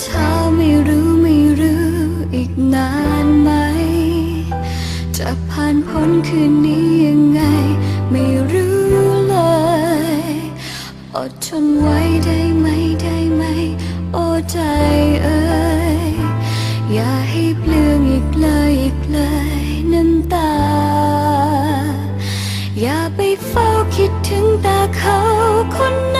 เธอไม่รู้ไม่รู้อีกนานไหม จะผ่านพ้นคืนนี้ยังไง ไม่รู้เลยอดทนไว้ได้ไหมได้ไหม โอ้ใจเอ่ยอย่าให้เปลืองอีกเลยอีกเลยน้ำตา อย่าไปเฝ้าคิดถึงต่เขาคน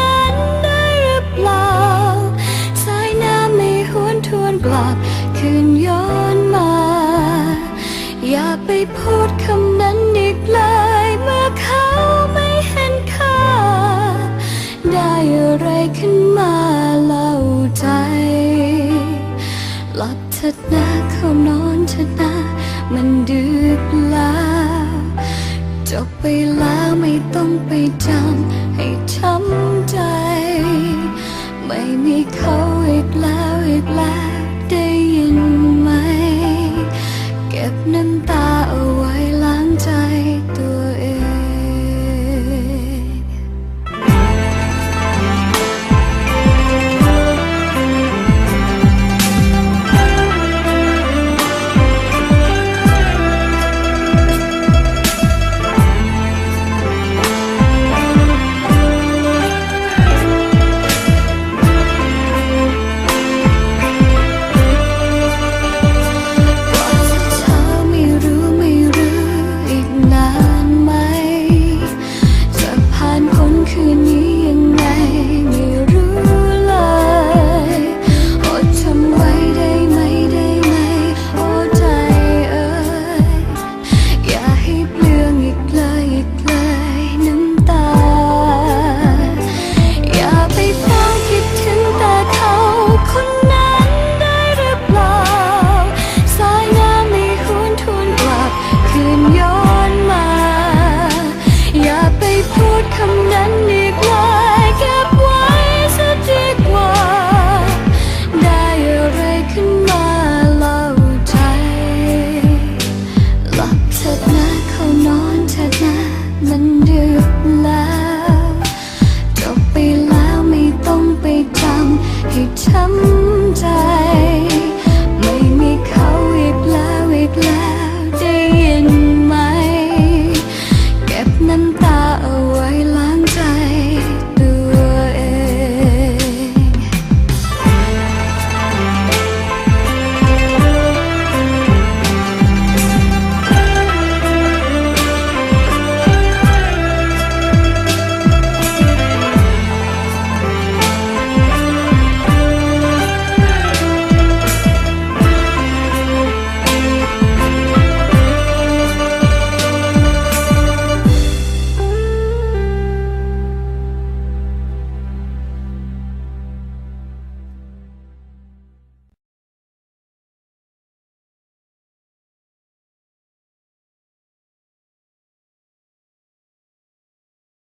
พูดคำนั้นอีกเลยเมื่อเขาไม่เห็นค่า ได้อะไรขึ้นมาเล่าใจหลับเถิดนะเข้านอนเถิดนะมันดึกแล้วจบไปแล้วไม่ต้องไปจำให้ช้ำใจ ไม่มีเขาอีกแล้วอีกแล้ว